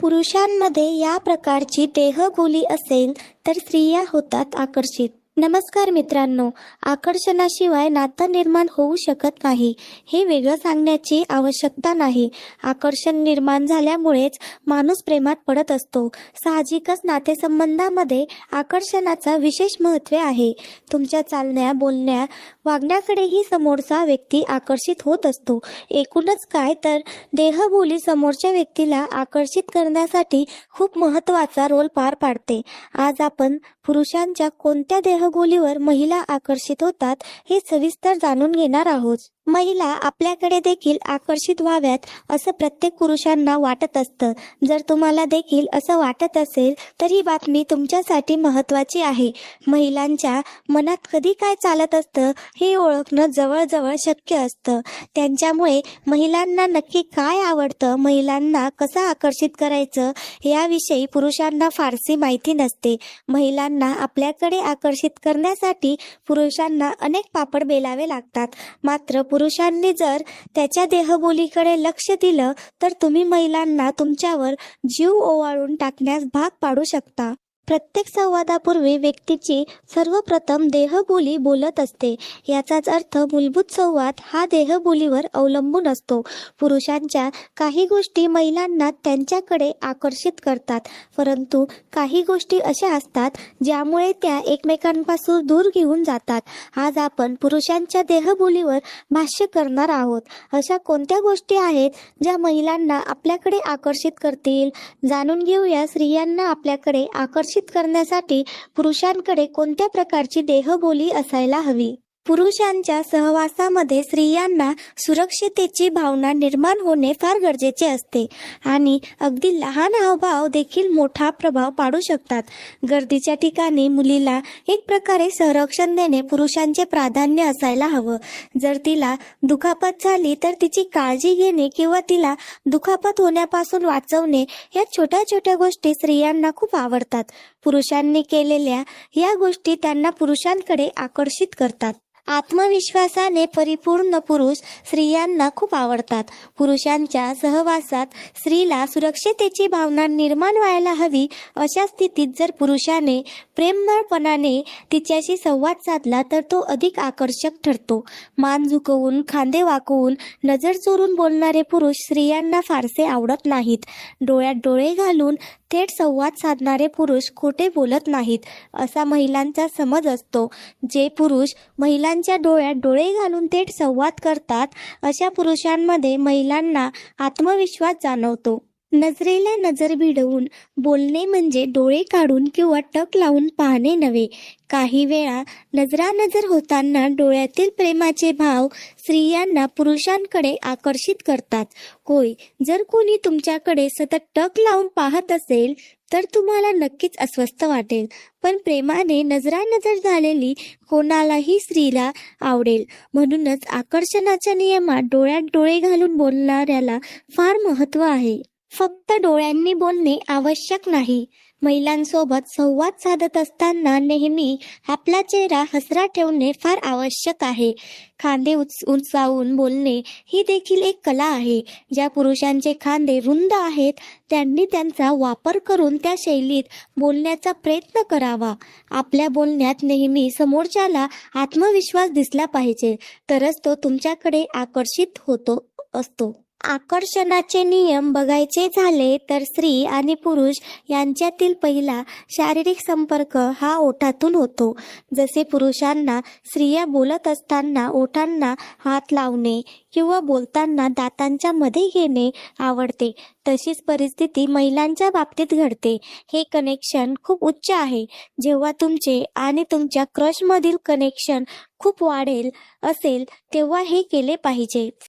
पुरुषांमध्ये या प्रकारची देहबोली असेल तर स्त्रिया होतात आकर्षित. नमस्कार मित्रांनो आकर्षणाशिवाय नातं निर्माण होऊ शकत नाही. हे वेगळं सांगण्याची आवश्यकता नाही. आकर्षण निर्माण झाल्यामुळेच माणूस प्रेमात पडत असतो. साहजिकच नातेसंबंधामध्ये आकर्षणाचा विशेष महत्त्व आहे. तुमच्या चालण्या बोलण्या वागण्याकडेही समोरचा व्यक्ती आकर्षित होत असतो. एकूणच काय तर देहबोली समोरच्या व्यक्तीला आकर्षित करण्यासाठी खूप महत्त्वाचा रोल पार पाडते. आज आपण पुरुषांच्या कोणत्या देह देहबोलीवर महिला आकर्षित होतात हे सविस्तर जाणून घेणार आहोत. महिला आपल्याकडे देखील आकर्षित व्हाव्यात असं प्रत्येक पुरुषांना वाटत असतं. जर तुम्हाला देखील असं वाटत असेल तर ही बातमी तुमच्यासाठी महत्त्वाची आहे. महिलांच्या मनात कधी काय चालत असतं हे ओळखणं जवळजवळ शक्य असतं. त्यांच्यामुळे महिलांना नक्की काय आवडतं महिलांना कसं आकर्षित करायचं याविषयी पुरुषांना फारशी माहिती नसते. महिलांना आपल्याकडे आकर्षित करण्यासाठी पुरुषांना अनेक पापड बेलावे लागतात. मात्र पुरुषांनी जर त्याच्या देहबोलीकडे लक्ष दिलं तर तुम्ही महिलांना तुमच्यावर जीव ओवाळून टाकण्यास भाग पाडू शकता. प्रत्येक संवादापूर्वी व्यक्तीची सर्वप्रथम देहबोली बोलत असते. याचाच अर्थ मूलभूत संवाद हा देहबोलीवर अवलंबून असतो. पुरुषांच्या काही गोष्टी महिलांना त्यांच्याकडे आकर्षित करतात परंतु काही गोष्टी अशा असतात ज्यामुळे त्या एकमेकांपासून दूर घेऊन जातात. आज आपण पुरुषांच्या देहबोलीवर भाष्य करणार आहोत. अशा कोणत्या गोष्टी आहेत ज्या महिलांना आपल्याकडे आकर्षित करतील? जाणून घेऊया स्त्रियांना आपल्याकडे आकर्षित करण्यासाठी पुरुषांकडे कोणत्या प्रकारची देहबोली असायला हवी? पुरुषांच्या सहवासामध्ये स्त्रियांना सुरक्षितेची भावना निर्माण होणे फार गरजेचे असते. आणि अगदी लहान हावभाव देखील मोठा प्रभाव पाडू शकतात. गर्दीच्या ठिकाणी मुलीला एक प्रकारे संरक्षण देणे पुरुषांचे प्राधान्य असायला हवं. जर तिला दुखापत झाली तर तिची काळजी घेणे किंवा तिला दुखापत होण्यापासून वाचवणे या छोट्या छोट्या गोष्टी स्त्रियांना खूप आवडतात. पुरुषांनी केलेल्या या गोष्टी त्यांना पुरुषांकडे आकर्षित करतात. आत्मविश्वासाने परिपूर्ण पुरुष स्त्रियांना खूप आवडतात. पुरुषांच्या सहवासात स्त्रीला सुरक्षतेची भावना निर्माण व्हायला हवी अशा स्थितीत जर पुरुषाने प्रेमळपणाने तिच्याशी संवाद साधला तर तो अधिक आकर्षक ठरतो. मान झुकवून खांदे वाकवून नजर चोरून बोलणारे पुरुष स्त्रियांना फारसे आवडत नाहीत. डोळ्यात डोळे घालून थेट संवाद साधणारे पुरुष खोटे बोलत नाहीत असा महिलांचा समज असतो. जे पुरुष महिलांच्या डोळ्यात डोळे घालून थेट संवाद करतात अशा पुरुषांमध्ये महिलांना आत्मविश्वास जाणवतो. नजरेला नजर भिडवून बोलणे म्हणजे डोळे काढून किंवा टक लावून पाहणे नव्हे. काही वेळा नजरानजर होताना डोळ्यातील प्रेमाचे भाव स्त्रियांना पुरुषांकडे आकर्षित करतात. होय जर कोणी तुमच्याकडे सतत टक लावून पाहत असेल तर तुम्हाला नक्कीच अस्वस्थ वाटेल. पण प्रेमाने नजरानजर झालेली कोणालाही स्त्रीला आवडेल. म्हणूनच आकर्षणाच्या नियमात डोळ्यात डोळे घालून बोलणाऱ्याला फार महत्त्व आहे. फक्त डोळ्यांनी बोलणे आवश्यक नाही. महिलांसोबत संवाद साधत असताना नेहमी आपला चेहरा हसरा ठेवणे फार आवश्यक आहे. खांदे उंचावून बोलणे ही देखील एक कला आहे. ज्या पुरुषांचे खांदे रुंद आहेत त्यांनी त्यांचा वापर करून त्या शैलीत बोलण्याचा प्रयत्न करावा. आपल्या बोलण्यात नेहमी समोरच्याला आत्मविश्वास दिसला पाहिजे तरच तो तुमच्याकडे आकर्षित होतो असतो. आकर्षणाचे नियम बघायचे झाले तर स्त्री आणि पुरुष यांच्यातील पहिला शारीरिक संपर्क हा ओठातून होतो. जसे पुरुषांना स्त्रिया बोलत असताना ओठांना हात लावणे किंवा बोलताना दातांच्या मध्ये घेणे आवडते तशीच परिस्थिती महिलांच्या बाबतीत घडते. हे कनेक्शन खूप उच्च आहे. जेव्हा तुमचे आणि तुमच्या क्रशमधील कनेक्शन खूप वाढेल असेल तेव्हा हे केले पाहिजे.